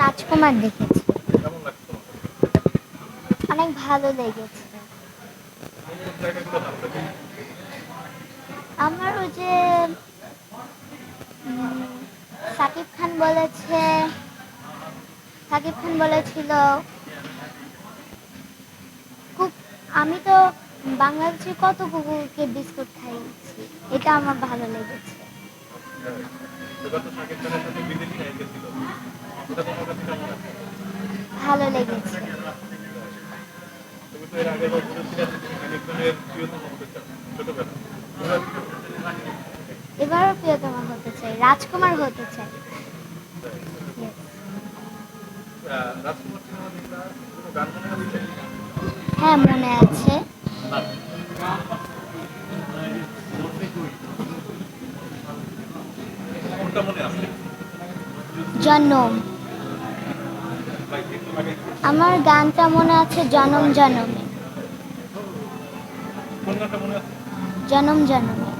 রাজকুমার দেখেছি। অনেক ভালো লেগেছে। আমার ওই যে সাকিব খান বলেছে সাকিব খান বলেছিল খুব আমি তো বাংলাদেশে কত কুকুরকে বিস্কুট খাইয়েছি এটা আমার ভালো লেগেছে। ভালো লেগেছে? এবারও প্রিয়তমা হতে চাই রাজকুমার হতে চাই। হ্যাঁ মনে আছে। জনম। আমার গানটা মনে আছে জনম জনমে। জনম জনমে।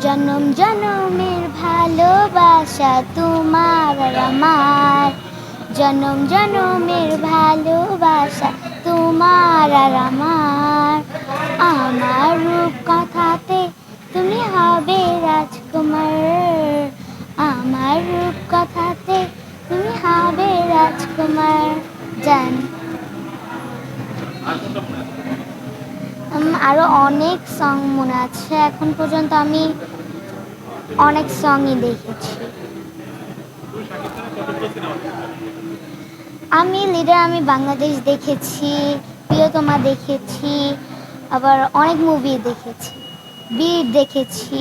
জনম জনমের ভালোবাসা তোমার আর আমার। জনম জনমের ভালোবাসা তোমার আর আমার। আমার রূপ কথাতে তুমি হবে রাজকুমার। আমার রূপ কথাতে তুমি হবে রাজকুমার জান। আর কোনটা মনে আছে উম, আরও অনেক সং মনে আছে। এখন পর্যন্ত আমি অনেক সংই দেখেছ। আমি লিডার আমি বাংলাদেশ দেখেছি প্রিয়তমা দেখেছি আবার অনেক মুভি দেখেছি বীর দেখেছি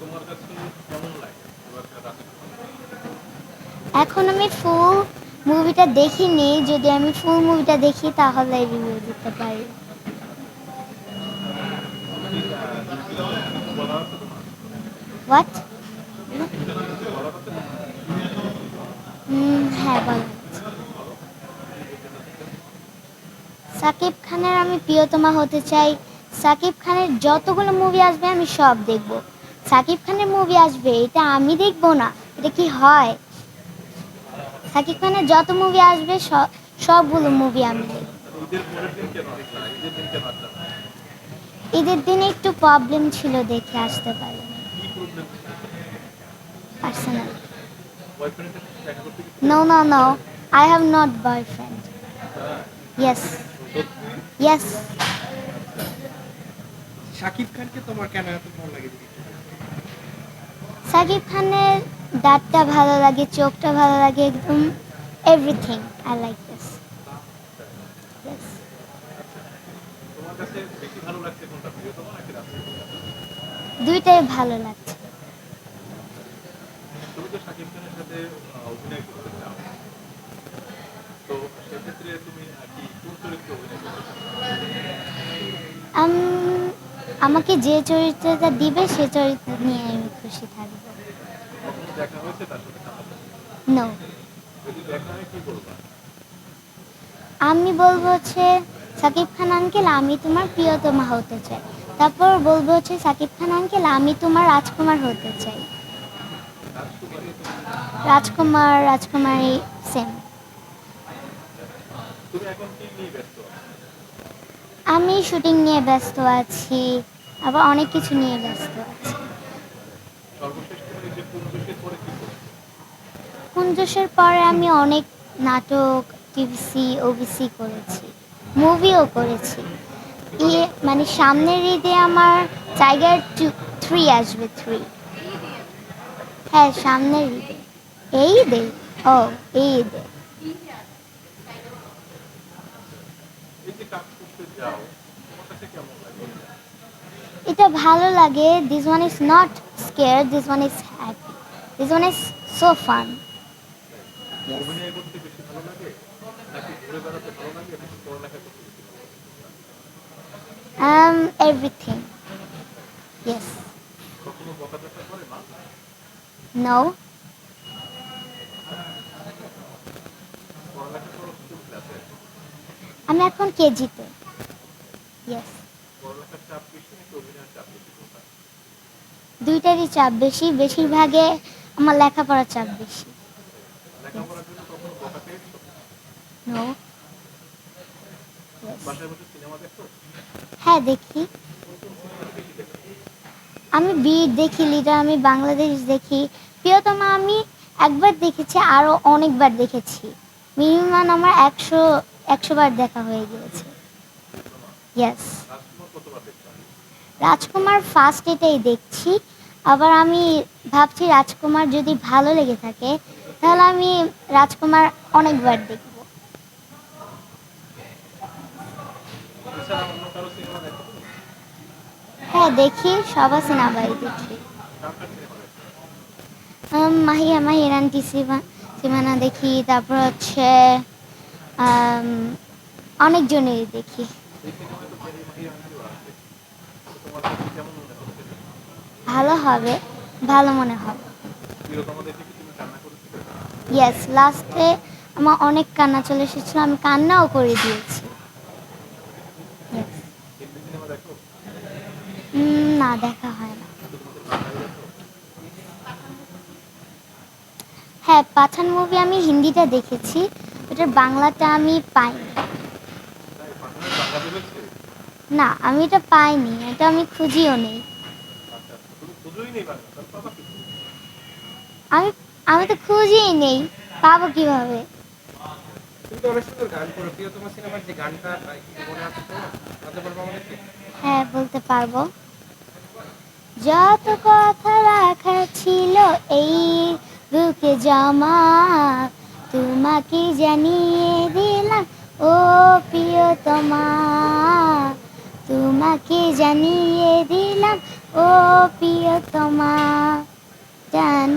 তোমার কাছে কেমন লাগে এবারকার রাজকুমার এখন আমি ফুল মুভিটা দেখিনি, যদি আমি ফুল মুভিটা দেখি তাহলে রিভিউ দিতে পারি। হ্যাঁ সাকিব খানের আমি প্রিয়তমা হতে চাই। সাকিব খানের যতগুলো মুভি আসবে আমি সব দেখব। সাকিব খানের মুভি আসবে, এটা আমি দেখব না, এটা কি হয়? সাকিব খানের যত মুভি আসবে সব সবগুলো মুভি আমি ঈদের দিন একটু প্রবলেম ছিল দেখে আসতে পারি personal? No no no I have not boyfriend yes yes Shakib খানকে তোমার কেন এত ভালো লাগে সাকিব খানের দাঁতটা ভালো লাগে চোখটা ভালো লাগে একদম এভরিথিং আই লাইক দিস দুইটাই ভালো লাগছে। আমাকে যে চরিত্রটা দিবে সে চরিত্র নিয়ে আমি খুশি থাকব। দেখা হয়েছে তার সাথে নো যদি দেখা হয় কি বলবা? আমি বলব হচ্ছে সাকিব খান আঙ্কেল আমি তোমার প্রিয়তমা হতে চাই। তারপর বলব হচ্ছে সাকিব খান আঙ্কেল আমি তোমার রাজকুমার হতে চাই। রাজকুমার রাজকুমারী সেম? আমি শুটিং নিয়ে ব্যস্ত আছি আবার অনেক কিছু নিয়ে ব্যস্ত আছি সর্বশেষ তুমি যে পুরুষের পরে কি করছ কুঞ্জসের পরে আমি অনেক নাটক টিভিসি ওবিসি করেছি মুভিও করেছি। ইয়ে মানে সামনের ঈদে আমার টাইগার টু থ্রি আসবে থ্রি হ্যাঁ সামনের ঈদে। এই ঈদে? ও, এই ঈদে। এটা ভালো লাগে। This one is not scare this one is happy this one is so fun অভিনয় করতে বেশি ভালো লাগে? নাকি ঘুরে বেড়াতে ভালো লাগে? নাকি পড়ালেখা করতে বেশি ভালো লাগে? Um everything. Yes. কখনো বকাঝকা করে মা? No. পড়ালেখা করো কোন ক্লাসে? আমি এখন কেজিতে। ইয়েস পড়ালেখার চাপ বেশি নাকি অভিনয়ের চাপ বেশি? কোনটা দুইটারই চাপ বেশি। বেশিরভাগে আমার লেখাপড়ার চাপ বেশি লেখাপড়ার জন্য কখনো বকা পেয়েছ নো দেখো? হ্যাঁ দেখি। আমি বীর দেখি লিডার আমি বাংলাদেশ দেখি। প্রিয়তমা আমি একবার দেখেছি আরও অনেকবার দেখেছি। মিনিমাম আমার একশো একশো বার দেখা হয়ে গিয়েছে। ইয়েস রাজকুমার ফার্স্ট এটাই দেখছি। আবার আমি ভাবছি রাজকুমার যদি ভালো লেগে থাকে তাহলে আমি রাজকুমার অনেকবার দেখব এছাড়া অন্য কারও সিনেমা দেখো তুমি? হ্যাঁ দেখি। দেখি মাহিয়া দেখি, তারপর হচ্ছে অনেকজনেরই দেখি। ভালো হবে, ভালো মনে হবে। ইয়েস লাস্টে আমার অনেক কান্না চলে এসেছিল, আমি কান্নাও করে দিয়েছি Yes. হিন্দি সিনেমা দেখো উম, না দেখা হয় না। হ্যাঁ পাঠান মুভি আমি হিন্দিটা দেখেছি। ওটার বাংলাটা আমি পাইনি। না, আমি এটা পাইনি। এটা আমি খুঁজিও নেই? আমি আমি তো খুঁজেই নেই। পাবো কীভাবে? হ্যাঁ বলতে পারব। যত কথা রাখা ছিল এই বুকে জমা, তোমাকে জানিয়ে দিলাম, ও প্রিয় তোমা তোমাকে জানিয়ে দিলাম, ও প্রিয়তমা। জান